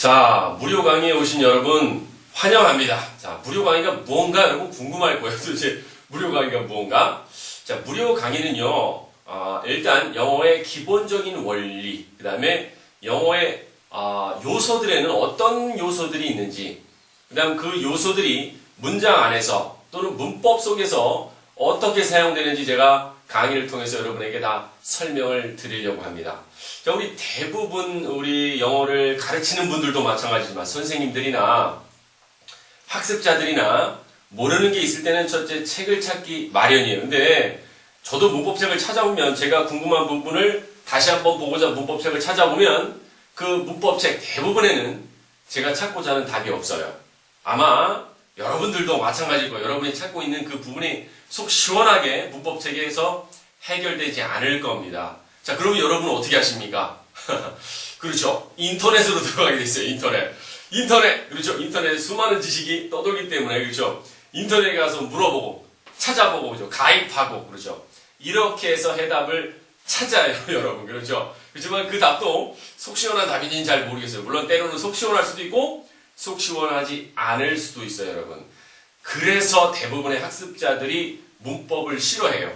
자, 무료 강의에 오신 여러분 환영합니다. 자, 무료 강의가 무언가 여러분 궁금할 거예요. 도대체 무료 강의가 무언가? 자, 무료 강의는요, 아, 일단 영어의 기본적인 원리, 그 다음에 영어의 아, 요소들에는 어떤 요소들이 있는지, 그 다음 그 요소들이 문장 안에서 또는 문법 속에서 어떻게 사용되는지 제가 강의를 통해서 여러분에게 다 설명을 드리려고 합니다. 자, 우리 대부분 우리 영어를 가르치는 분들도 마찬가지지만 선생님들이나 학습자들이나 모르는 게 있을 때는 첫째 책을 찾기 마련이에요. 근데 저도 문법책을 찾아보면 제가 궁금한 부분을 다시 한번 보고자 문법책을 찾아보면 그 문법책 대부분에는 제가 찾고자 하는 답이 없어요. 아마 여러분들도 마찬가지일 거예요. 여러분이 찾고 있는 그 부분이 속 시원하게 문법책에서 해결되지 않을 겁니다. 자, 그러면 여러분은 어떻게 하십니까? 그렇죠. 인터넷으로 들어가게 됐어요. 인터넷. 인터넷. 그렇죠. 인터넷에 수많은 지식이 떠돌기 때문에, 그렇죠. 인터넷에 가서 물어보고, 찾아보고, 그렇죠. 가입하고, 그렇죠. 이렇게 해서 해답을 찾아요, 여러분. 그렇죠. 그렇지만 그 답도 속 시원한 답인지는 잘 모르겠어요. 물론 때로는 속 시원할 수도 있고, 속 시원하지 않을 수도 있어요, 여러분. 그래서 대부분의 학습자들이 문법을 싫어해요.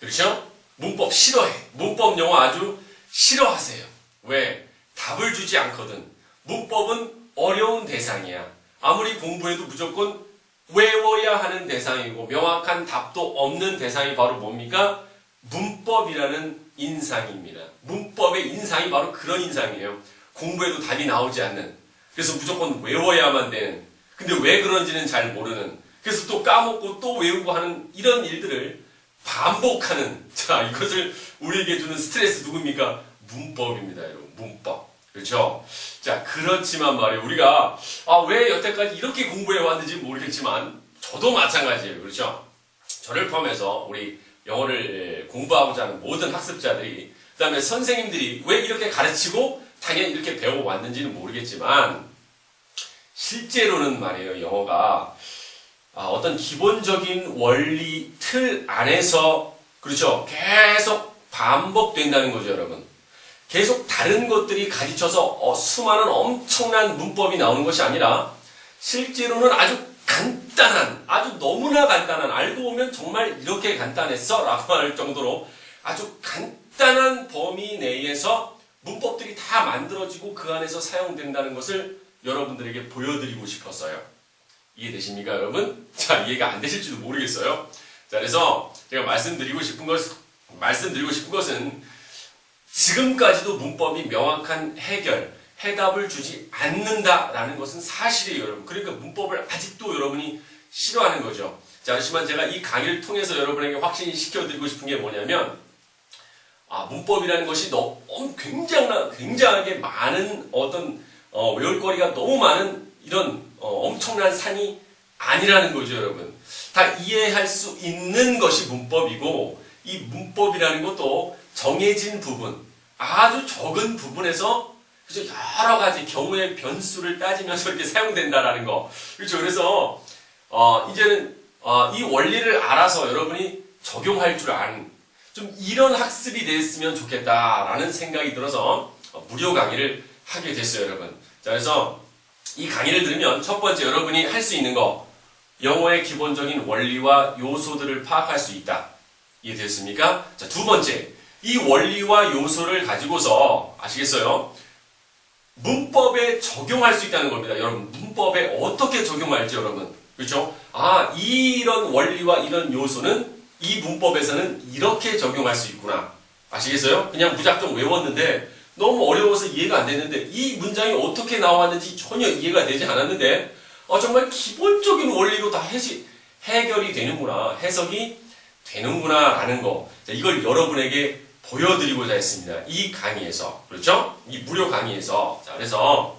그렇죠? 문법 싫어해. 문법 영어 아주 싫어하세요. 왜? 답을 주지 않거든. 문법은 어려운 대상이야. 아무리 공부해도 무조건 외워야 하는 대상이고 명확한 답도 없는 대상이 바로 뭡니까? 문법이라는 인상입니다. 문법의 인상이 바로 그런 인상이에요. 공부해도 답이 나오지 않는. 그래서 무조건 외워야만 되는. 근데 왜 그런지는 잘 모르는. 그래서 또 까먹고 또 외우고 하는 이런 일들을 반복하는. 자, 이것을 우리에게 주는 스트레스 누굽니까? 문법입니다, 여러분. 문법. 그렇죠? 자, 그렇지만 말이에요. 우리가, 아, 왜 여태까지 이렇게 공부해 왔는지 모르겠지만, 저도 마찬가지예요. 그렇죠? 저를 포함해서 우리 영어를 공부하고자 하는 모든 학습자들이, 그 다음에 선생님들이 왜 이렇게 가르치고 당연히 이렇게 배워왔는지는 모르겠지만, 실제로는 말이에요. 영어가 아, 어떤 기본적인 원리 틀 안에서 그렇죠. 계속 반복된다는 거죠, 여러분. 계속 다른 것들이 가르쳐서 어, 수많은 엄청난 문법이 나오는 것이 아니라 실제로는 아주 간단한, 아주 너무나 간단한, 알고 보면 정말 이렇게 간단했어? 라고 할 정도로 아주 간단한 범위 내에서 문법들이 다 만들어지고 그 안에서 사용된다는 것을 여러분들에게 보여드리고 싶었어요. 이해되십니까, 여러분? 자, 이해가 안 되실지도 모르겠어요. 자, 그래서 제가 말씀드리고 싶은 것, 말씀드리고 싶은 것은 지금까지도 문법이 명확한 해결, 해답을 주지 않는다라는 것은 사실이에요, 여러분. 그러니까 문법을 아직도 여러분이 싫어하는 거죠. 자, 하지만 제가 이 강의를 통해서 여러분에게 확신시켜드리고 싶은 게 뭐냐면, 아, 문법이라는 것이 너무 굉장한, 굉장하게 많은 어떤, 어, 외울 거리가 너무 많은 이런, 어, 엄청난 산이 아니라는 거죠, 여러분. 다 이해할 수 있는 것이 문법이고, 이 문법이라는 것도 정해진 부분, 아주 적은 부분에서 여러 가지 경우의 변수를 따지면서 이렇게 사용된다라는 거. 그렇죠. 그래서 어, 이제는 어, 이 원리를 알아서 여러분이 적용할 줄 아는 좀 이런 학습이 됐으면 좋겠다라는 생각이 들어서 어, 무료 강의를 하게 됐어요, 여러분. 자, 그래서 이 강의를 들으면 첫 번째 여러분이 할 수 있는 거 영어의 기본적인 원리와 요소들을 파악할 수 있다. 이해됐습니까? 자, 두 번째. 이 원리와 요소를 가지고서 아시겠어요? 문법에 적용할 수 있다는 겁니다. 여러분, 문법에 어떻게 적용할지 여러분. 그렇죠? 아, 이런 원리와 이런 요소는 이 문법에서는 이렇게 적용할 수 있구나. 아시겠어요? 그냥 무작정 외웠는데 너무 어려워서 이해가 안 됐는데 이 문장이 어떻게 나왔는지 전혀 이해가 되지 않았는데 어, 정말 기본적인 원리로 다 해시, 해결이 되는구나. 해석이 되는구나. 라는 거. 자, 이걸 여러분에게 보여드리고자 했습니다. 이 강의에서. 그렇죠? 이 무료 강의에서. 자, 그래서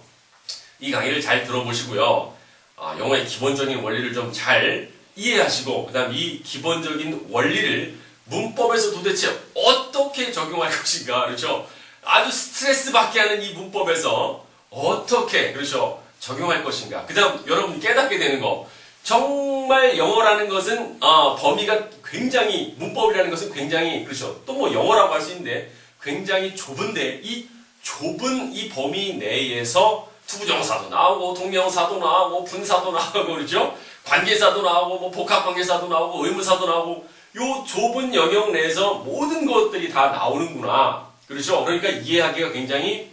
이 강의를 잘 들어보시고요. 아, 영어의 기본적인 원리를 좀 잘 이해하시고, 그 다음 이 기본적인 원리를 문법에서 도대체 어떻게 적용할 것인가. 그렇죠? 아주 스트레스 받게 하는 이 문법에서 어떻게, 그렇죠? 적용할 것인가. 그 다음 여러분 깨닫게 되는 거. 정말 영어라는 것은 어, 범위가 굉장히 문법이라는 것은 굉장히 그렇죠. 또 뭐 영어라고 할 수 있는데 굉장히 좁은데 이 좁은 이 범위 내에서 투부정사도 나오고 동명사도 나오고 분사도 나오고 그렇죠? 관계사도 나오고 뭐 복합관계사도 나오고 의무사도 나오고 요 좁은 영역 내에서 모든 것들이 다 나오는구나. 그렇죠? 그러니까 이해하기가 굉장히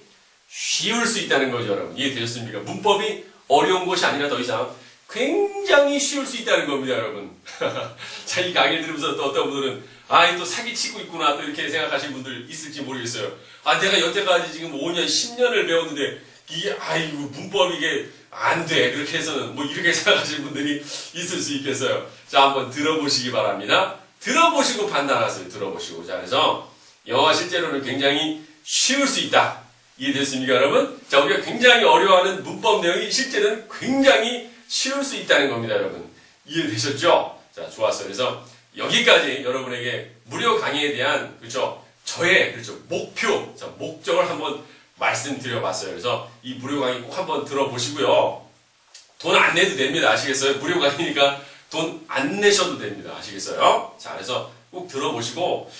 쉬울 수 있다는 거죠, 여러분. 이해되셨습니까? 문법이 어려운 것이 아니라 더 이상 굉장히 쉬울 수 있다는 겁니다, 여러분. 자, 이 강의를 들으면서 또 어떤 분들은, 아, 또 사기치고 있구나, 또 이렇게 생각하시는 분들 있을지 모르겠어요. 아, 내가 여태까지 지금 5년, 10년을 배웠는데, 이게, 아이고, 문법 이게 안 돼. 그렇게 해서는, 뭐, 이렇게 생각하시는 분들이 있을 수 있겠어요. 자, 한번 들어보시기 바랍니다. 들어보시고 판단하세요. 들어보시고. 자, 그래서, 영어가 실제로는 굉장히 쉬울 수 있다. 이해됐습니까, 여러분? 자, 우리가 굉장히 어려워하는 문법 내용이 실제는 굉장히 쉬울 수 있다는 겁니다, 여러분. 이해되셨죠? 자, 좋았어요. 그래서 여기까지 여러분에게 무료 강의에 대한, 그렇죠? 저의, 그렇죠? 목표, 자, 목적을 한번 말씀드려봤어요. 그래서 이 무료 강의 꼭 한번 들어보시고요. 돈 안 내도 됩니다. 아시겠어요? 무료 강의니까 돈 안 내셔도 됩니다. 아시겠어요? 자, 그래서 꼭 들어보시고,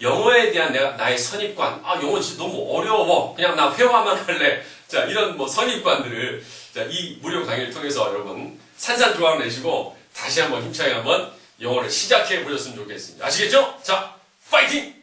영어에 대한 내가 나의 선입관, 아 영어 진짜 너무 어려워, 그냥 나 회화만 할래. 자 이런 뭐 선입관들을 자, 이 무료 강의를 통해서 여러분 산산조각 내시고 다시 한번 힘차게 한번 영어를 시작해 보셨으면 좋겠습니다. 아시겠죠? 자, 파이팅!